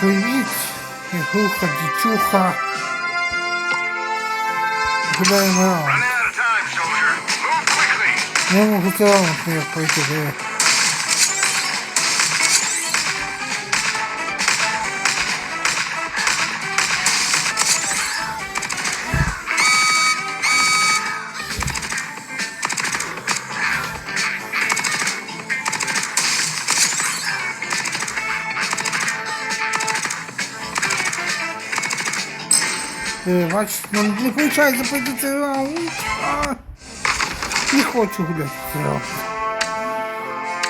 привіт! Ігруха, дічуха. Гуляємо. Не можу разом як пройти. Бач, ну не виходить пройти цей. А, Не хочу гуляти цей раунд.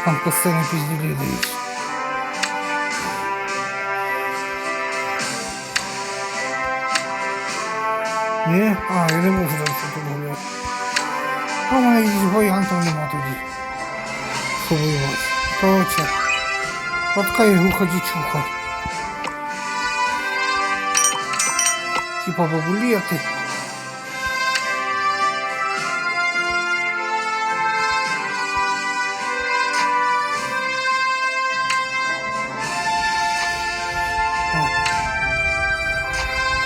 Там постійно пиздюлі дають. Ні? А, я не можу далі тут гуляти. А в мене із гоянтом нема тоді. Що воювати. Короче. От така ігруха дічуха. Типа бабулети.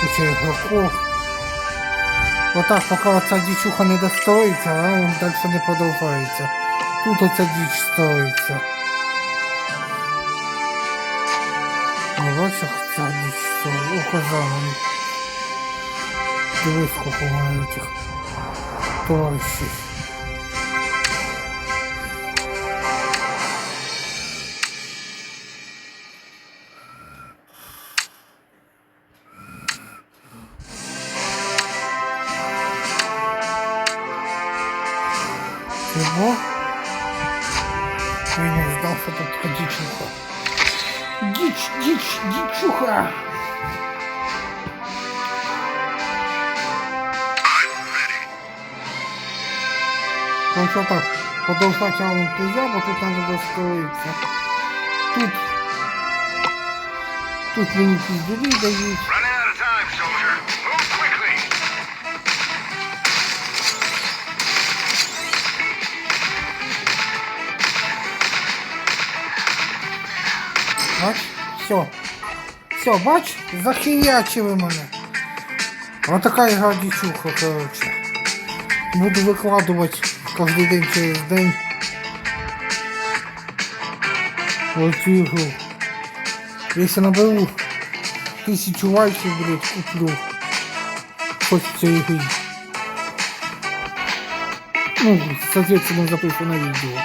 Куча ігроков. Отак, поки оця дічуха не достроїться, а він далі не продовжується. Тут оця діч строїться. Бачиш, ця діч строїться. Мені. Дивись, сколько у этих товарищей. Чего? Я не ждал, что тут дичуха. Дичь, дичь, дичуха! Короче, так, продолжать раунд нельзя, бо тут надо достроиться. Тут... Тут мені пиздюлі дають. Бач? Все. Все, бач? Захиячили мене. Вот такая игра дичуха, короче. Буду викладувати кожен день через день. Оцю ігру. Якщо наберу тисячу лайків, блядь, куплю. Хоч цю ігру. Ну, соответственно, запишу на відео.